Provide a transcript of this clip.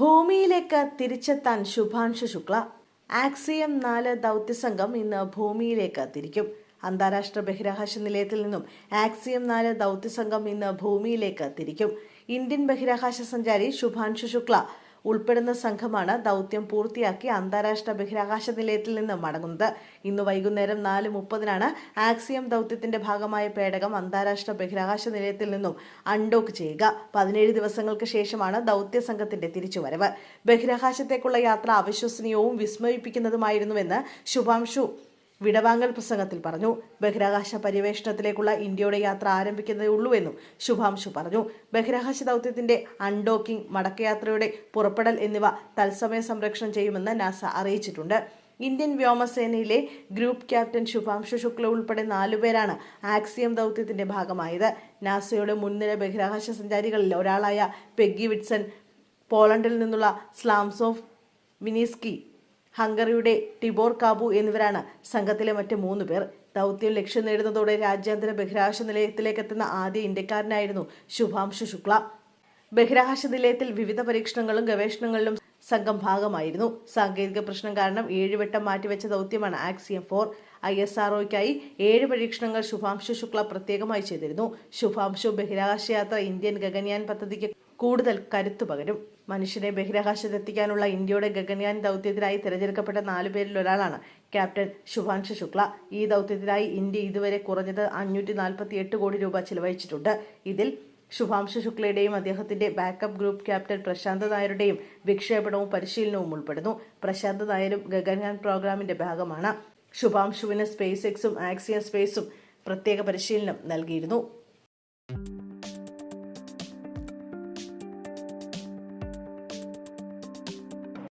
ഭൂമിയിലേക്ക് തിരിച്ചെത്താൻ ശുഭാംശു ശുക്ല. ആക്സിയം നാല് ദൗത്യസംഘം ഇന്ന് ഭൂമിയിലേക്ക് തിരിക്കും. അന്താരാഷ്ട്ര ബഹിരാകാശ നിലയത്തിൽ നിന്നും ആക്സിയം നാല് ദൗത്യസംഘം ഇന്ന് ഭൂമിയിലേക്ക് തിരിക്കും. ഇന്ത്യൻ ബഹിരാകാശ സഞ്ചാരി ശുഭാംശു ശുക്ല ഉൾപ്പെടുന്ന സംഘമാണ് ദൗത്യം പൂർത്തിയാക്കി അന്താരാഷ്ട്ര ബഹിരാകാശ നിലയത്തിൽ നിന്ന് മടങ്ങുന്നത്. ഇന്ന് വൈകുന്നേരം നാല് മുപ്പതിനാണ് ആക്സിയം ദൗത്യത്തിന്റെ ഭാഗമായ പേടകം അന്താരാഷ്ട്ര ബഹിരാകാശ നിലയത്തിൽ നിന്നും അൺഡോക്ക് ചെയ്യുക. പതിനേഴ് ദിവസങ്ങൾക്ക് ശേഷമാണ് ദൗത്യ സംഘത്തിന്റെ തിരിച്ചുവരവ്. ബഹിരാകാശത്തേക്കുള്ള യാത്ര അവിശ്വസനീയവും വിസ്മയിപ്പിക്കുന്നതുമായിരുന്നുവെന്ന് ശുഭാംശു വിടവാങ്ങൽ പ്രസംഗത്തിൽ പറഞ്ഞു. ബഹിരാകാശ പര്യവേഷണത്തിലേക്കുള്ള ഇന്ത്യയുടെ യാത്ര ആരംഭിക്കുന്നതേ ഉള്ളൂവെന്നും ശുഭാംശു പറഞ്ഞു. ബഹിരാകാശ ദൗത്യത്തിന്റെ അൺഡോക്കിംഗ് മടക്കയാത്രയുടെ പുറപ്പെടൽ എന്നിവ തത്സമയ സംരക്ഷണം ചെയ്യുമെന്ന് നാസ അറിയിച്ചിട്ടുണ്ട്. ഇന്ത്യൻ വ്യോമസേനയിലെ ഗ്രൂപ്പ് ക്യാപ്റ്റൻ ശുഭാംശു ശുക്ല ഉൾപ്പെടെ നാലുപേരാണ് ആക്സിയം ദൗത്യത്തിന്റെ ഭാഗമായത്. നാസയുടെ മുൻനിര ബഹിരാകാശ സഞ്ചാരികളിൽ ഒരാളായ പെഗ്ഗി വിറ്റ്സൺ പോളണ്ടിൽ നിന്നുള്ള സ്ലാംസോഫ് വിനീസ്കി ഹംഗറിയുടെ ടിബോർ കാബു എന്നിവരാണ് സംഘത്തിലെ മറ്റ് മൂന്ന് പേർ. ദൗത്യം ലക്ഷ്യം നേടുന്നതോടെ രാജ്യാന്തര ബഹിരാകാശ നിലയത്തിലേക്ക് എത്തുന്ന ആദ്യ ഇന്ത്യക്കാരനായിരുന്നു ശുഭാംശു ശുക്ല. ബഹിരാകാശ നിലയത്തിൽ വിവിധ പരീക്ഷണങ്ങളും ഗവേഷണങ്ങളിലും സംഘം ഭാഗമായിരുന്നു. സാങ്കേതിക പ്രശ്നം കാരണം ഏഴുവട്ടം മാറ്റിവെച്ച ദൗത്യമാണ് ആക്സിയം ഫോർ ഐ എസ് ആർഒയ്ക്കായി ഏഴ് പരീക്ഷണങ്ങൾ ശുഭാംശു ശുക്ല പ്രത്യേകമായി ചെയ്തിരുന്നു. ശുഭാംശു ബഹിരാകാശ യാത്ര ഇന്ത്യൻ ഗഗൻയാൻ പദ്ധതിക്ക് കൂടുതൽ കരുത്തു പകരും. മനുഷ്യനെ ബഹിരാകാശത്തെത്തിക്കാനുള്ള ഇന്ത്യയുടെ ഗഗൻയാൻ ദൗത്യത്തിനായി തിരഞ്ഞെടുക്കപ്പെട്ട നാലുപേരിൽ ഒരാളാണ് ക്യാപ്റ്റൻ ശുഭാംശു ശുക്ല. ഈ ദൗത്യത്തിനായി ഇന്ത്യ ഇതുവരെ കുറഞ്ഞത് അഞ്ഞൂറ്റി നാൽപ്പത്തി എട്ട് കോടി രൂപ ചിലവഴിച്ചിട്ടുണ്ട്. ഇതിൽ ശുഭാംശു ശുക്ലയുടെയും അദ്ദേഹത്തിന്റെ ബാക്കപ്പ് ഗ്രൂപ്പ് ക്യാപ്റ്റൻ പ്രശാന്ത് നായരുടെയും വിക്ഷേപണവും പരിശീലനവും ഉൾപ്പെടുന്നു. പ്രശാന്ത് നായരും ഗഗൻയാൻ പ്രോഗ്രാമിന്റെ ഭാഗമാണ്. ശുഭാംശുവിന് സ്പേസ് എക്സും ആക്സിയൻ സ്പേസും പ്രത്യേക പരിശീലനം നൽകിയിരുന്നു.